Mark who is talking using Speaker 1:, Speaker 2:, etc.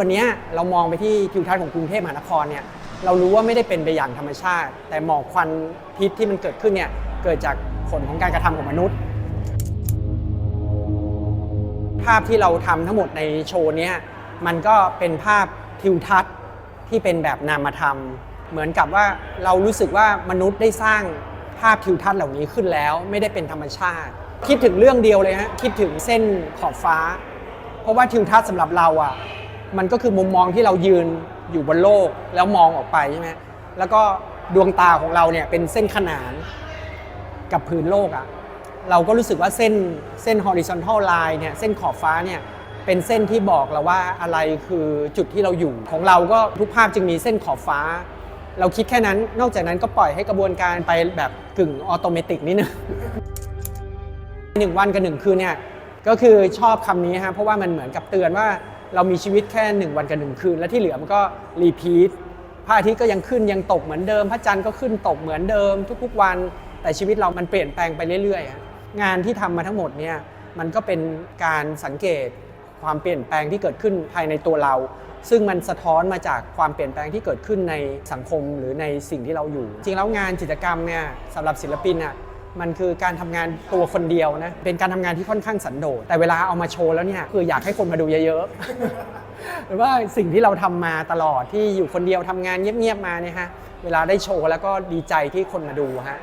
Speaker 1: วันนี้เรามองไปที่ทิวทัศน์ของกรุงเทพมหานครเนี่ยเรารู้ว่าไม่ได้เป็นไปอย่างธรรมชาติ แต่หมอกควันพิษที่มันเกิดขึ้นเนี่ยเกิดจากผลของการกระทำของมนุษย์ ภาพที่เราทำทั้งหมดในโชว์เนี้ยมันก็เป็นภาพทิวทัศน์ที่เป็นแบบนามธรรม เหมือนกับว่าเรารู้สึกว่ามนุษย์ได้สร้างภาพทิวทัศน์เหล่านี้ขึ้นแล้ว ไม่ได้เป็นธรรมชาติ คิดถึงเรื่องเดียวเลยฮะคิดถึงเส้นขอบฟ้า เพราะว่าทิวทัศน์สำหรับเราอะ มันก็คือมุมมองที่เรายืนอยู่บนโลกแล้วมองออกไปใช่ไหมแล้วก็ดวงตาของเราเนี่ยเป็นเส้นขนานกับพื้นโลกอะ่ะเราก็รู้สึกว่าเส้นเส้น horizontal line เนี่ยเส้นขอบฟ้าเนี่ยเป็นเส้นที่บอกเราว่าอะไรคือจุดที่เราอยู่ของเราก็ทุกภาพจึงมีเส้นขอบฟ้า เราคิดแค่นั้น นอกจากนั้นก็ปล่อยให้กระบวนการไปแบบกึ่งออโตเมติกนิดนึงหนึ่งวันกับหนึ่งคืนเนี่ยก็คือชอบคำนี้ฮะเพราะว่ามันเหมือนกับเตือนว่า เรามีชีวิตแค่หนึ่งวันกับหนึ่งคืน และที่เหลือมันก็รีพีทพระอาทิตย์ก็ยังขึ้นยังตกเหมือนเดิม พระจันทร์ก็ขึ้นตกเหมือนเดิม ทุกๆวัน แต่ชีวิตเรามันเปลี่ยนแปลงไปเรื่อยๆ งานที่ทำมาทั้งหมดเนี่ยมันก็เป็นการสังเกตความเปลี่ยนแปลงที่เกิดขึ้นภายในตัวเรา ซึ่งมันสะท้อนมาจากความเปลี่ยนแปลงที่เกิดขึ้นในสังคมหรือในสิ่งที่เราอยู่ จริงแล้วงานจิตรกรรมเนี่ยสำหรับศิลปินอะ มันคือการทำงานตัวคนเดียวนะ เป็นการทำงานที่ค่อนข้างสันโดษ แต่เวลาเอามาโชว์แล้วเนี่ย คืออยากให้คนมาดูเยอะๆ หรือว่าสิ่งที่เราทำมาตลอดที่อยู่คนเดียวทำงานเงียบๆมาเนี่ยฮะ เวลาได้โชว์แล้วก็ดีใจที่คนมาดูฮะ